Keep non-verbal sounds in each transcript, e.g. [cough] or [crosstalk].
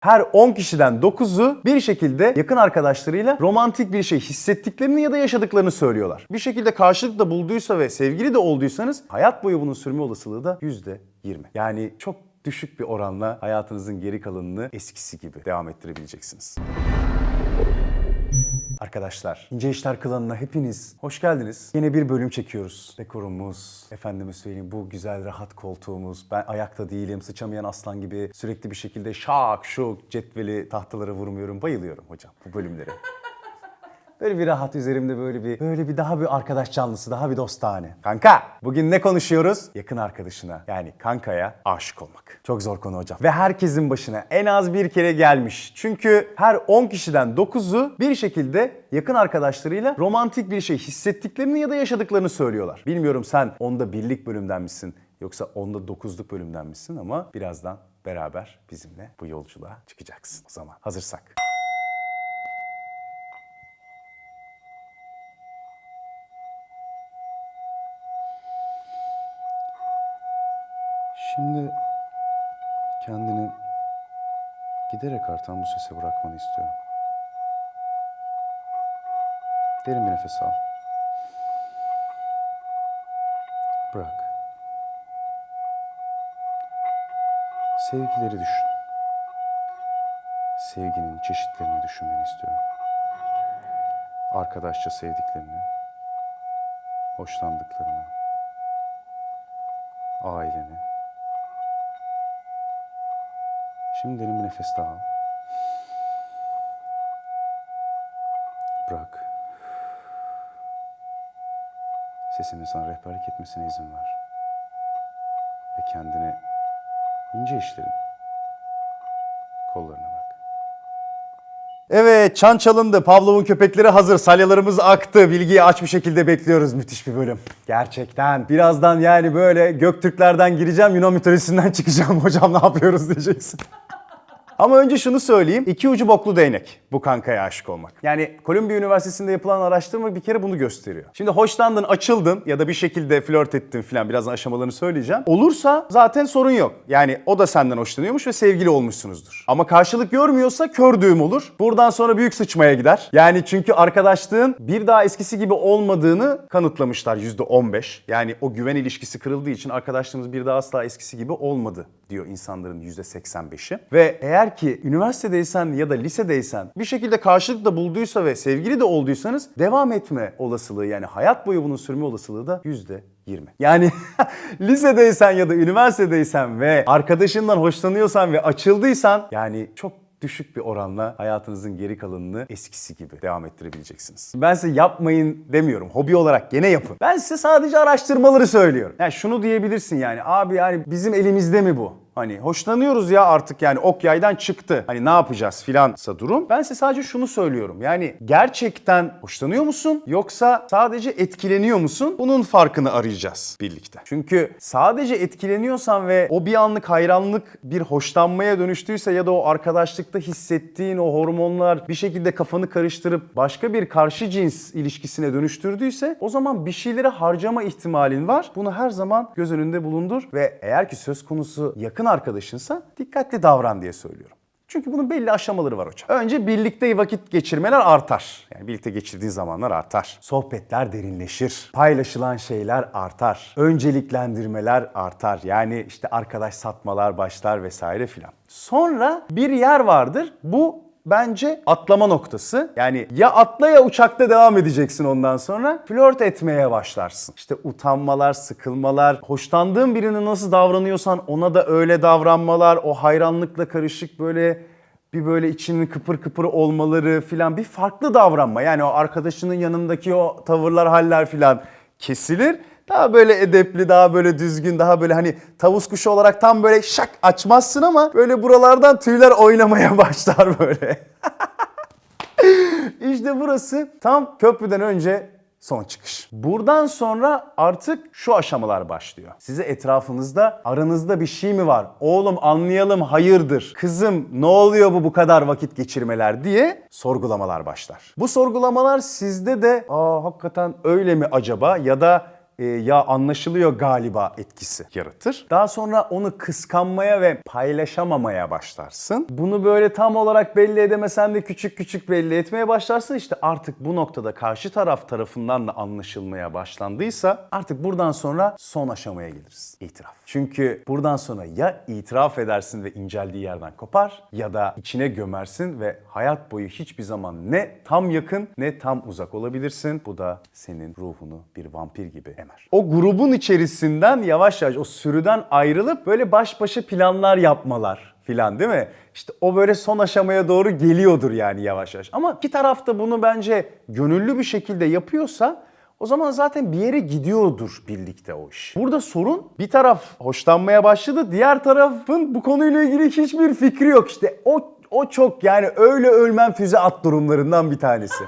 Her 10 kişiden 9'u bir şekilde yakın arkadaşlarıyla romantik bir şey hissettiklerini ya da yaşadıklarını söylüyorlar. Bir şekilde karşılık da bulduysa ve sevgili de olduysanız hayat boyu bunun sürme olasılığı da %20. Yani çok düşük bir oranla hayatınızın geri kalanını eskisi gibi devam ettirebileceksiniz. Arkadaşlar, İnce İşler Klanı'na hepiniz hoş geldiniz. Yine bir bölüm çekiyoruz. Dekorumuz, efendime söyleyeyim bu güzel rahat koltuğumuz, ben ayakta değilim, sıçamayan aslan gibi sürekli bir şekilde şak şuk cetveli tahtalara vurmuyorum. Bayılıyorum hocam bu bölümlere. [laughs] Böyle bir rahat üzerimde böyle bir böyle bir daha bir arkadaş canlısı, daha bir dostane. Kanka, bugün ne konuşuyoruz? Yakın arkadaşına yani kankaya aşık olmak. Çok zor konu hocam. Ve herkesin başına en az bir kere gelmiş. Çünkü her 10 kişiden 9'u bir şekilde yakın arkadaşlarıyla romantik bir şey hissettiklerini ya da yaşadıklarını söylüyorlar. Bilmiyorum sen onda birlik bölümden misin yoksa onda dokuzluk bölümden misin ama birazdan beraber bizimle bu yolculuğa çıkacaksın. O zaman hazırsak. Şimdi kendini giderek artan bu sese bırakmanı istiyorum. Derin bir nefes al. Bırak. Sevgileri düşün. Sevginin çeşitlerini düşünmeni istiyorum. Arkadaşça sevdiklerini, hoşlandıklarını, aileni, Şimdi derin bir nefes daha al. Bırak. Sesinin sana rehberlik etmesine izin ver. Ve kendini ince işlerin kollarına bırak. Evet, çan çalındı. Pavlov'un köpekleri hazır. Salyalarımız aktı. Bilgiyi aç bir şekilde bekliyoruz. Müthiş bir bölüm. Gerçekten. Birazdan yani böyle Göktürklerden gireceğim, Yunan mitolojisinden [laughs] çıkacağım. Hocam ne yapıyoruz diyeceksin. Ama önce şunu söyleyeyim. İki ucu boklu değnek bu kankaya aşık olmak. Yani Columbia Üniversitesi'nde yapılan araştırma bir kere bunu gösteriyor. Şimdi hoşlandın, açıldın ya da bir şekilde flört ettin falan birazdan aşamalarını söyleyeceğim. Olursa zaten sorun yok. Yani o da senden hoşlanıyormuş ve sevgili olmuşsunuzdur. Ama karşılık görmüyorsa kör düğüm olur. Buradan sonra büyük sıçmaya gider. Yani çünkü arkadaşlığın bir daha eskisi gibi olmadığını kanıtlamışlar %15. Yani o güven ilişkisi kırıldığı için arkadaşlığımız bir daha asla eskisi gibi olmadı diyor insanların %85'i. Ve eğer ki üniversitedeysen ya da lisedeysen bir şekilde karşılık da bulduysa ve sevgili de olduysanız devam etme olasılığı yani hayat boyu bunun sürme olasılığı da %20. Yani [laughs] lisedeysen ya da üniversitedeysen ve arkadaşından hoşlanıyorsan ve açıldıysan yani çok düşük bir oranla hayatınızın geri kalanını eskisi gibi devam ettirebileceksiniz. Ben size yapmayın demiyorum. Hobi olarak gene yapın. Ben size sadece araştırmaları söylüyorum. Yani şunu diyebilirsin yani abi yani bizim elimizde mi bu? Hani hoşlanıyoruz ya artık yani ok yaydan çıktı. Hani ne yapacağız filansa durum. Ben size sadece şunu söylüyorum. Yani gerçekten hoşlanıyor musun yoksa sadece etkileniyor musun? Bunun farkını arayacağız birlikte. Çünkü sadece etkileniyorsan ve o bir anlık hayranlık bir hoşlanmaya dönüştüyse ya da o arkadaşlıkta hissettiğin o hormonlar bir şekilde kafanı karıştırıp başka bir karşı cins ilişkisine dönüştürdüyse o zaman bir şeyleri harcama ihtimalin var. Bunu her zaman göz önünde bulundur ve eğer ki söz konusu yakın arkadaşınsa dikkatli davran diye söylüyorum. Çünkü bunun belli aşamaları var hocam. Önce birlikte vakit geçirmeler artar. Yani birlikte geçirdiğin zamanlar artar. Sohbetler derinleşir. Paylaşılan şeyler artar. Önceliklendirmeler artar. Yani işte arkadaş satmalar başlar vesaire filan. Sonra bir yer vardır. Bu bence atlama noktası. Yani ya atla ya uçakta devam edeceksin ondan sonra. Flört etmeye başlarsın. İşte utanmalar, sıkılmalar, hoşlandığın birine nasıl davranıyorsan ona da öyle davranmalar, o hayranlıkla karışık böyle bir böyle içinin kıpır kıpır olmaları filan bir farklı davranma. Yani o arkadaşının yanındaki o tavırlar, haller filan kesilir. Daha böyle edepli, daha böyle düzgün, daha böyle hani tavus kuşu olarak tam böyle şak açmazsın ama böyle buralardan tüyler oynamaya [laughs] başlar böyle. [laughs] işte burası tam köprüden önce son çıkış. Buradan sonra artık şu aşamalar başlıyor. Size etrafınızda aranızda bir şey mi var? Oğlum anlayalım hayırdır? Kızım ne oluyor bu bu kadar vakit geçirmeler diye sorgulamalar başlar. Bu sorgulamalar sizde de aa hakikaten öyle mi acaba ya da e, ya anlaşılıyor galiba etkisi yaratır. Daha sonra onu kıskanmaya ve paylaşamamaya başlarsın. Bunu böyle tam olarak belli edemesen de küçük küçük belli etmeye başlarsın. İşte artık bu noktada karşı taraf tarafından da anlaşılmaya başlandıysa artık buradan sonra son aşamaya geliriz. İtiraf. Çünkü buradan sonra ya itiraf edersin ve inceldiği yerden kopar ya da içine gömersin ve hayat boyu hiçbir zaman ne tam yakın ne tam uzak olabilirsin. Bu da senin ruhunu bir vampir gibi emer. O grubun içerisinden yavaş yavaş o sürüden ayrılıp böyle baş başa planlar yapmalar filan değil mi? İşte o böyle son aşamaya doğru geliyordur yani yavaş yavaş. Ama iki taraf da bunu bence gönüllü bir şekilde yapıyorsa o zaman zaten bir yere gidiyordur birlikte o iş. Burada sorun bir taraf hoşlanmaya başladı, diğer tarafın bu konuyla ilgili hiçbir fikri yok. İşte o o çok yani öyle ölmem füze at durumlarından bir tanesi.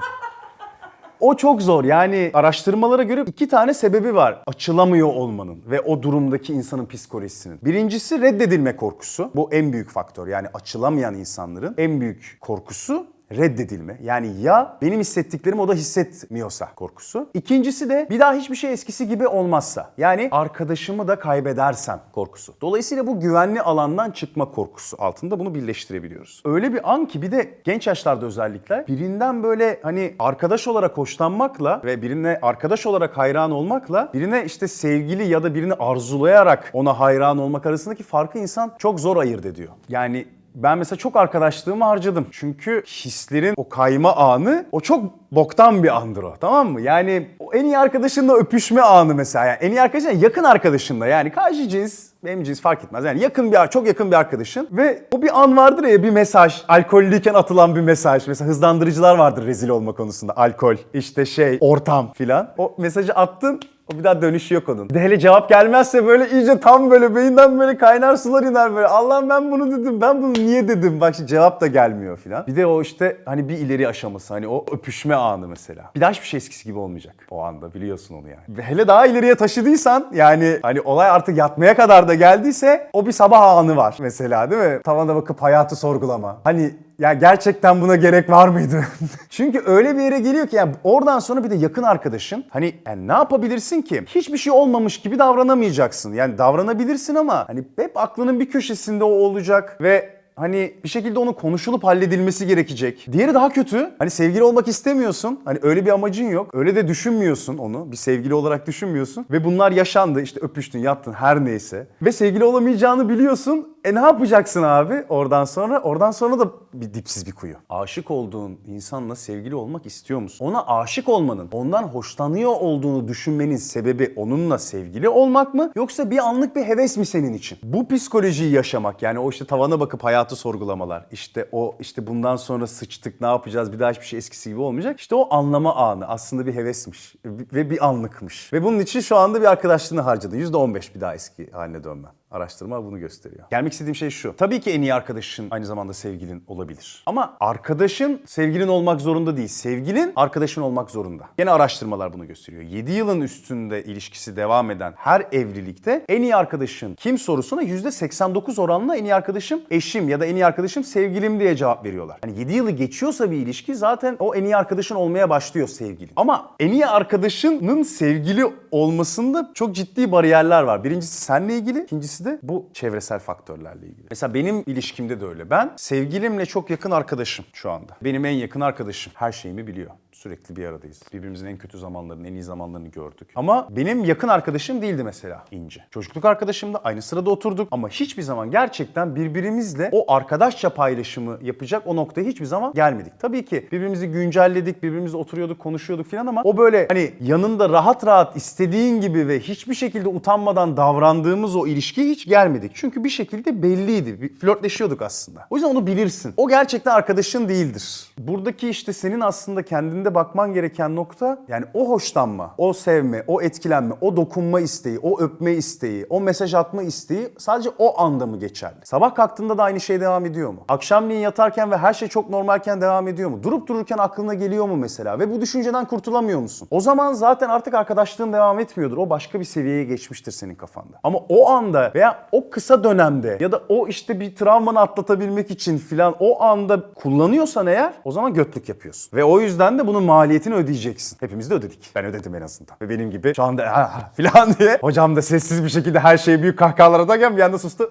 O çok zor. Yani araştırmalara göre iki tane sebebi var açılamıyor olmanın ve o durumdaki insanın psikolojisinin. Birincisi reddedilme korkusu. Bu en büyük faktör. Yani açılamayan insanların en büyük korkusu reddedilme. Yani ya benim hissettiklerimi o da hissetmiyorsa korkusu. İkincisi de bir daha hiçbir şey eskisi gibi olmazsa. Yani arkadaşımı da kaybedersem korkusu. Dolayısıyla bu güvenli alandan çıkma korkusu altında bunu birleştirebiliyoruz. Öyle bir an ki bir de genç yaşlarda özellikle birinden böyle hani arkadaş olarak hoşlanmakla ve birine arkadaş olarak hayran olmakla birine işte sevgili ya da birini arzulayarak ona hayran olmak arasındaki farkı insan çok zor ayırt ediyor. Yani ben mesela çok arkadaşlığımı harcadım. Çünkü hislerin o kayma anı o çok boktan bir andır o tamam mı? Yani o en iyi arkadaşınla öpüşme anı mesela. Yani en iyi arkadaşın yakın arkadaşınla yani karşı cins benim cins fark etmez. Yani yakın bir çok yakın bir arkadaşın ve o bir an vardır ya bir mesaj, alkollüyken atılan bir mesaj. Mesela hızlandırıcılar vardır rezil olma konusunda. Alkol, işte şey, ortam filan. O mesajı attın o bir daha dönüşü yok onun. De hele cevap gelmezse böyle iyice tam böyle beyinden böyle kaynar sular iner böyle. Allah'ım ben bunu dedim, ben bunu niye dedim? Bak şimdi cevap da gelmiyor filan. Bir de o işte hani bir ileri aşaması hani o öpüşme anı mesela. Bir daha hiçbir şey eskisi gibi olmayacak o anda biliyorsun onu yani. Hele daha ileriye taşıdıysan yani hani olay artık yatmaya kadar da geldiyse o bir sabah anı var mesela değil mi? Tavana bakıp hayatı sorgulama. Hani ya gerçekten buna gerek var mıydı? [laughs] Çünkü öyle bir yere geliyor ki yani oradan sonra bir de yakın arkadaşın hani yani ne yapabilirsin ki? Hiçbir şey olmamış gibi davranamayacaksın. Yani davranabilirsin ama hani hep aklının bir köşesinde o olacak ve Hani bir şekilde onun konuşulup halledilmesi gerekecek. Diğeri daha kötü. Hani sevgili olmak istemiyorsun. Hani öyle bir amacın yok. Öyle de düşünmüyorsun onu. Bir sevgili olarak düşünmüyorsun. Ve bunlar yaşandı. İşte öpüştün, yattın her neyse. Ve sevgili olamayacağını biliyorsun. E ne yapacaksın abi oradan sonra? Oradan sonra da bir dipsiz bir kuyu. Aşık olduğun insanla sevgili olmak istiyor musun? Ona aşık olmanın, ondan hoşlanıyor olduğunu düşünmenin sebebi onunla sevgili olmak mı? Yoksa bir anlık bir heves mi senin için? Bu psikolojiyi yaşamak yani o işte tavana bakıp hayatı sorgulamalar. işte o işte bundan sonra sıçtık ne yapacağız bir daha hiçbir şey eskisi gibi olmayacak. İşte o anlama anı aslında bir hevesmiş ve bir anlıkmış. Ve bunun için şu anda bir arkadaşlığını harcadın. %15 bir daha eski haline dönmen. Araştırma bunu gösteriyor. Gelmek istediğim şey şu. Tabii ki en iyi arkadaşın aynı zamanda sevgilin olabilir. Ama arkadaşın sevgilin olmak zorunda değil. Sevgilin arkadaşın olmak zorunda. Yine araştırmalar bunu gösteriyor. 7 yılın üstünde ilişkisi devam eden her evlilikte en iyi arkadaşın kim sorusuna %89 oranla en iyi arkadaşım eşim ya da en iyi arkadaşım sevgilim diye cevap veriyorlar. Hani 7 yılı geçiyorsa bir ilişki zaten o en iyi arkadaşın olmaya başlıyor sevgili. Ama en iyi arkadaşının sevgili olmasında çok ciddi bariyerler var. Birincisi seninle ilgili, ikincisi de bu çevresel faktörlerle ilgili. Mesela benim ilişkimde de öyle. Ben sevgilimle çok yakın arkadaşım şu anda. Benim en yakın arkadaşım. Her şeyimi biliyor. Sürekli bir aradayız. Birbirimizin en kötü zamanlarını, en iyi zamanlarını gördük. Ama benim yakın arkadaşım değildi mesela İnci. Çocukluk arkadaşımdı. Aynı sırada oturduk. Ama hiçbir zaman gerçekten birbirimizle o arkadaşça paylaşımı yapacak o noktaya hiçbir zaman gelmedik. Tabii ki birbirimizi güncelledik, birbirimizle oturuyorduk, konuşuyorduk falan ama o böyle hani yanında rahat rahat istediğin gibi ve hiçbir şekilde utanmadan davrandığımız o ilişkiye hiç gelmedik. Çünkü bir şekilde belliydi. Flörtleşiyorduk aslında. O yüzden onu bilirsin. O gerçekten arkadaşın değildir. Buradaki işte senin aslında kendinde bakman gereken nokta yani o hoşlanma, o sevme, o etkilenme, o dokunma isteği, o öpme isteği, o mesaj atma isteği sadece o anda mı geçerli? Sabah kalktığında da aynı şey devam ediyor mu? Akşamleyin yatarken ve her şey çok normalken devam ediyor mu? Durup dururken aklına geliyor mu mesela? Ve bu düşünceden kurtulamıyor musun? O zaman zaten artık arkadaşlığın devam etmiyordur. O başka bir seviyeye geçmiştir senin kafanda. Ama o anda veya o kısa dönemde ya da o işte bir travmanı atlatabilmek için filan o anda kullanıyorsan eğer o zaman götlük yapıyorsun. Ve o yüzden de bunun maliyetini ödeyeceksin. Hepimiz de ödedik. Ben ödedim en azından. Ve benim gibi şu anda [laughs] "Ah!" filan diye hocam da sessiz bir şekilde her şeyi büyük kahkahalar atarken bir anda sustu.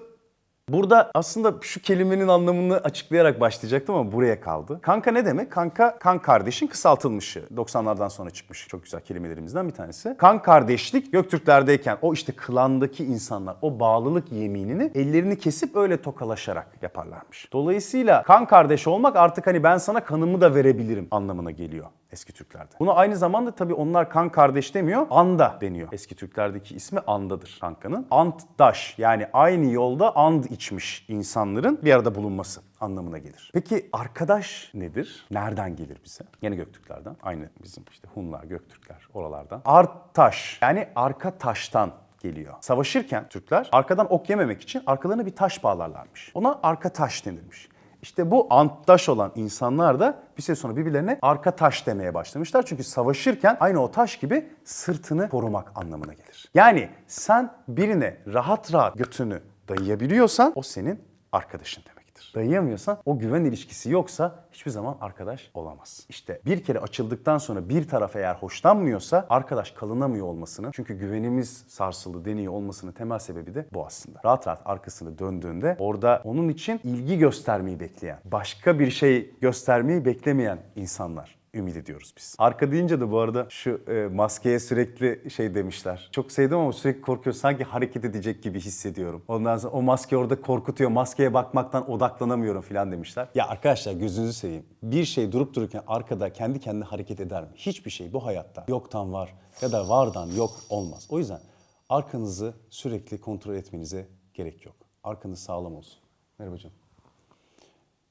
Burada aslında şu kelimenin anlamını açıklayarak başlayacaktım ama buraya kaldı. Kanka ne demek? Kanka kan kardeşin kısaltılmışı. 90'lardan sonra çıkmış çok güzel kelimelerimizden bir tanesi. Kan kardeşlik Göktürklerdeyken o işte klandaki insanlar o bağlılık yeminini ellerini kesip öyle tokalaşarak yaparlarmış. Dolayısıyla kan kardeş olmak artık hani ben sana kanımı da verebilirim anlamına geliyor eski Türklerde. Bunu aynı zamanda tabii onlar kan kardeş demiyor, anda deniyor. Eski Türklerdeki ismi andadır kankanın. Antdaş yani aynı yolda and içmiş insanların bir arada bulunması anlamına gelir. Peki arkadaş nedir? Nereden gelir bize? Yine Göktürklerden. Aynı bizim işte Hunlar, Göktürkler oralardan. Artaş yani arka taştan geliyor. Savaşırken Türkler arkadan ok yememek için arkalarına bir taş bağlarlarmış. Ona arka taş denilmiş. İşte bu antdaş olan insanlar da bir süre sonra birbirlerine arka taş demeye başlamışlar. Çünkü savaşırken aynı o taş gibi sırtını korumak anlamına gelir. Yani sen birine rahat rahat götünü dayayabiliyorsan o senin arkadaşın demektir. Dayayamıyorsan o güven ilişkisi yoksa hiçbir zaman arkadaş olamaz. İşte bir kere açıldıktan sonra bir taraf eğer hoşlanmıyorsa arkadaş kalınamıyor olmasının çünkü güvenimiz sarsıldı deniyor olmasının temel sebebi de bu aslında. Rahat rahat arkasını döndüğünde orada onun için ilgi göstermeyi bekleyen, başka bir şey göstermeyi beklemeyen insanlar ümit ediyoruz biz. Arka deyince de bu arada şu e, maskeye sürekli şey demişler. Çok sevdim ama sürekli korkuyor. Sanki hareket edecek gibi hissediyorum. Ondan sonra o maske orada korkutuyor. Maskeye bakmaktan odaklanamıyorum falan demişler. Ya arkadaşlar gözünüzü seveyim. Bir şey durup dururken arkada kendi kendine hareket eder mi? Hiçbir şey bu hayatta yoktan var ya da vardan yok olmaz. O yüzden arkanızı sürekli kontrol etmenize gerek yok. Arkanız sağlam olsun. Merhaba canım.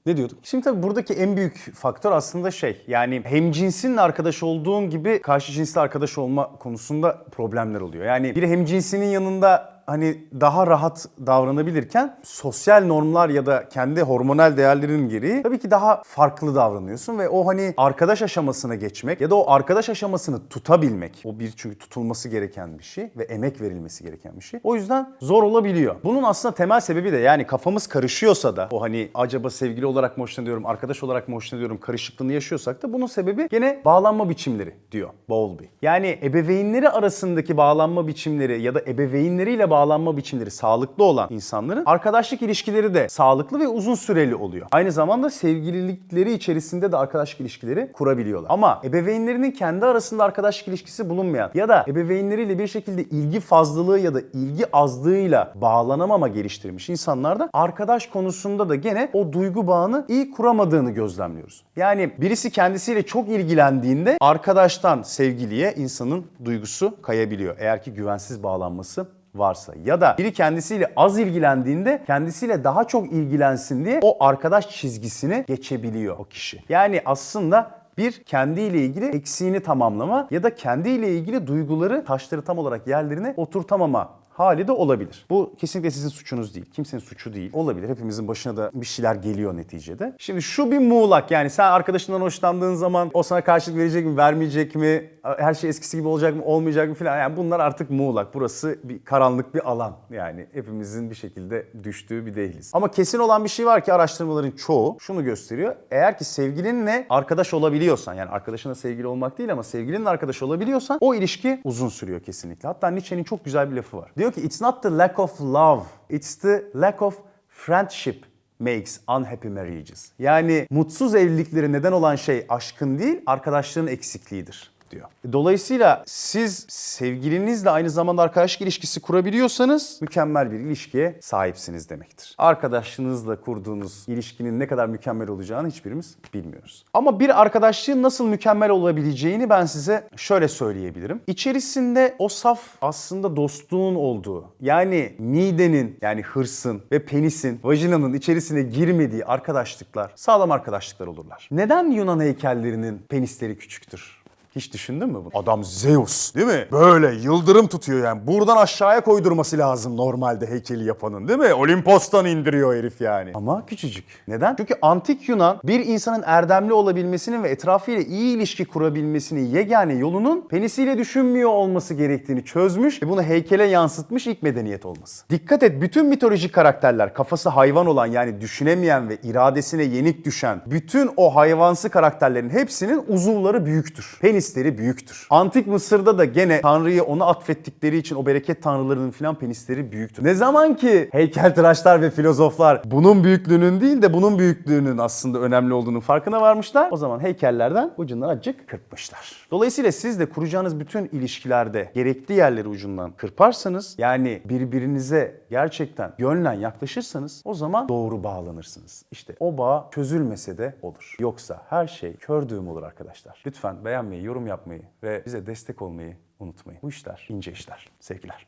Ne diyorduk? Şimdi tabii buradaki en büyük faktör aslında şey yani hem cinsinle arkadaş olduğun gibi karşı cinsle arkadaş olma konusunda problemler oluyor. Yani bir hem cinsinin yanında hani daha rahat davranabilirken sosyal normlar ya da kendi hormonal değerlerin gereği tabii ki daha farklı davranıyorsun ve o hani arkadaş aşamasına geçmek ya da o arkadaş aşamasını tutabilmek o bir çünkü tutulması gereken bir şey ve emek verilmesi gereken bir şey. O yüzden zor olabiliyor. Bunun aslında temel sebebi de yani kafamız karışıyorsa da o hani acaba sevgili olarak mı hoşlanıyorum, arkadaş olarak mı hoşlanıyorum karışıklığını yaşıyorsak da bunun sebebi gene bağlanma biçimleri diyor Bowlby. Yani ebeveynleri arasındaki bağlanma biçimleri ya da ebeveynleriyle bağlanma biçimleri sağlıklı olan insanların arkadaşlık ilişkileri de sağlıklı ve uzun süreli oluyor. Aynı zamanda sevgililikleri içerisinde de arkadaşlık ilişkileri kurabiliyorlar. Ama ebeveynlerinin kendi arasında arkadaşlık ilişkisi bulunmayan ya da ebeveynleriyle bir şekilde ilgi fazlalığı ya da ilgi azlığıyla bağlanamama geliştirmiş insanlarda arkadaş konusunda da gene o duygu bağını iyi kuramadığını gözlemliyoruz. Yani birisi kendisiyle çok ilgilendiğinde arkadaştan sevgiliye insanın duygusu kayabiliyor. Eğer ki güvensiz bağlanması varsa ya da biri kendisiyle az ilgilendiğinde kendisiyle daha çok ilgilensin diye o arkadaş çizgisini geçebiliyor o kişi. Yani aslında bir kendiyle ilgili eksiğini tamamlama ya da kendiyle ilgili duyguları taşları tam olarak yerlerine oturtamama hali de olabilir. Bu kesinlikle sizin suçunuz değil. Kimsenin suçu değil. Olabilir. Hepimizin başına da bir şeyler geliyor neticede. Şimdi şu bir muğlak yani sen arkadaşından hoşlandığın zaman o sana karşılık verecek mi, vermeyecek mi, her şey eskisi gibi olacak mı, olmayacak mı filan. Yani bunlar artık muğlak. Burası bir karanlık bir alan. Yani hepimizin bir şekilde düştüğü bir değiliz. Ama kesin olan bir şey var ki araştırmaların çoğu şunu gösteriyor. Eğer ki sevgilinle arkadaş olabiliyorsan yani arkadaşına sevgili olmak değil ama sevgilinle arkadaş olabiliyorsan o ilişki uzun sürüyor kesinlikle. Hatta Nietzsche'nin çok güzel bir lafı var. Diyor ki it's not the lack of love, it's the lack of friendship makes unhappy marriages. Yani mutsuz evlilikleri neden olan şey aşkın değil, arkadaşlığın eksikliğidir diyor. Dolayısıyla siz sevgilinizle aynı zamanda arkadaşlık ilişkisi kurabiliyorsanız mükemmel bir ilişkiye sahipsiniz demektir. Arkadaşınızla kurduğunuz ilişkinin ne kadar mükemmel olacağını hiçbirimiz bilmiyoruz. Ama bir arkadaşlığın nasıl mükemmel olabileceğini ben size şöyle söyleyebilirim. İçerisinde o saf aslında dostluğun olduğu yani midenin yani hırsın ve penisin vajinanın içerisine girmediği arkadaşlıklar sağlam arkadaşlıklar olurlar. Neden Yunan heykellerinin penisleri küçüktür? Hiç düşündün mü bunu? Adam Zeus değil mi? Böyle yıldırım tutuyor yani. Buradan aşağıya koydurması lazım normalde heykeli yapanın değil mi? Olimpos'tan indiriyor herif yani. Ama küçücük. Neden? Çünkü antik Yunan bir insanın erdemli olabilmesinin ve etrafıyla iyi ilişki kurabilmesinin yegane yolunun penisiyle düşünmüyor olması gerektiğini çözmüş ve bunu heykele yansıtmış ilk medeniyet olması. Dikkat et bütün mitolojik karakterler kafası hayvan olan yani düşünemeyen ve iradesine yenik düşen bütün o hayvansı karakterlerin hepsinin uzuvları büyüktür. Penisleri büyüktür. Antik Mısır'da da gene Tanrı'yı ona atfettikleri için o bereket tanrılarının filan penisleri büyüktür. Ne zaman ki heykeltıraşlar ve filozoflar bunun büyüklüğünün değil de bunun büyüklüğünün aslında önemli olduğunu farkına varmışlar. O zaman heykellerden ucundan azıcık kırpmışlar. Dolayısıyla siz de kuracağınız bütün ilişkilerde gerekli yerleri ucundan kırparsanız yani birbirinize gerçekten yönlen yaklaşırsanız o zaman doğru bağlanırsınız. İşte o bağ çözülmese de olur. Yoksa her şey kör düğüm olur arkadaşlar. Lütfen beğenmeyi, yorum yapmayı ve bize destek olmayı unutmayın. Bu işler ince işler. Sevgiler.